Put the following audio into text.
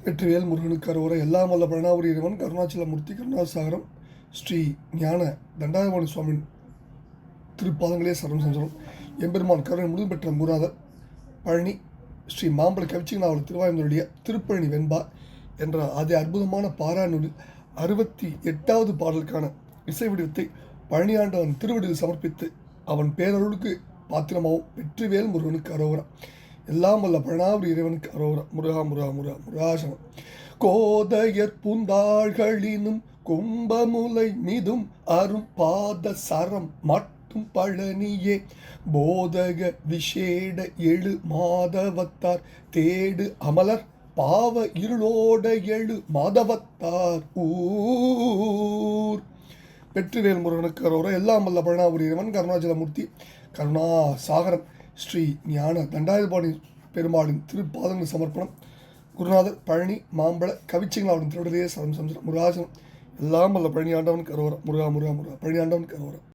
வெற்றிவேல் முருகனுக்கு அரோர எல்லாம் வல்ல பிரணாபுரி இறைவன் கருணாச்சலமூர்த்தி கருணாசாகரம் ஸ்ரீ ஞான தண்டாயுதபாணி சுவாமியின் திருப்பாதங்களே சரணம் சஞ்சலம் எம்பெருமான் கருணை முழுது பெற்ற முராதர் பழனி ஸ்ரீ மாம்பழ கவிச்சிங்கனாவல் திருவாயுடைய திருப்பழனி வெண்பா என்ற அதே அற்புதமான பாராநூலில் அறுபத்தி எட்டாவது பாடலுக்கான இசை வடிவத்தை பழனியாண்டவன் திருவடியில் சமர்ப்பித்து அவன் பேரருளுக்கு பாத்திரமாகவும் வெற்றிவேல் முருகனுக்கு அரோகரம் எல்லாம் வல்ல பிரணாபுரி இறைவனுக்கு அரோகரம் முருகா முருகா முருகா முருகாசனம். கோதையர் பூந்தாள்களினும் கும்பமுலை மீதும் அரும் பாத சரம் மட்டும் பழனியே. போதக விஷேட எழு மாதவத்தார் தேடு அமலர் பாவ இருளோட எழு மாதவத்தார் ஊர். வெற்றிவேல் முருகனுக்கு அரோர எல்லாம் வல்ல பழனாபுரி இறைவன் கருணாச்சலமூர்த்தி கருணா சாகரன் ஸ்ரீ ஞான தண்டாயுதபாணி பெருமாளின் திருப்பாதங்கள் சமர்ப்பணம். குருநாதர் பழனி மாம்பழ கவிச்சிங்களாவின் திருடலையே சரம் சம்சரம் முருகாசனம் எல்லாம் வல்ல பழனி ஆண்டவனுக்கு அருவரம் முருகா முருகா முருகா பழனி ஆண்டவனுக்கு அருவரம்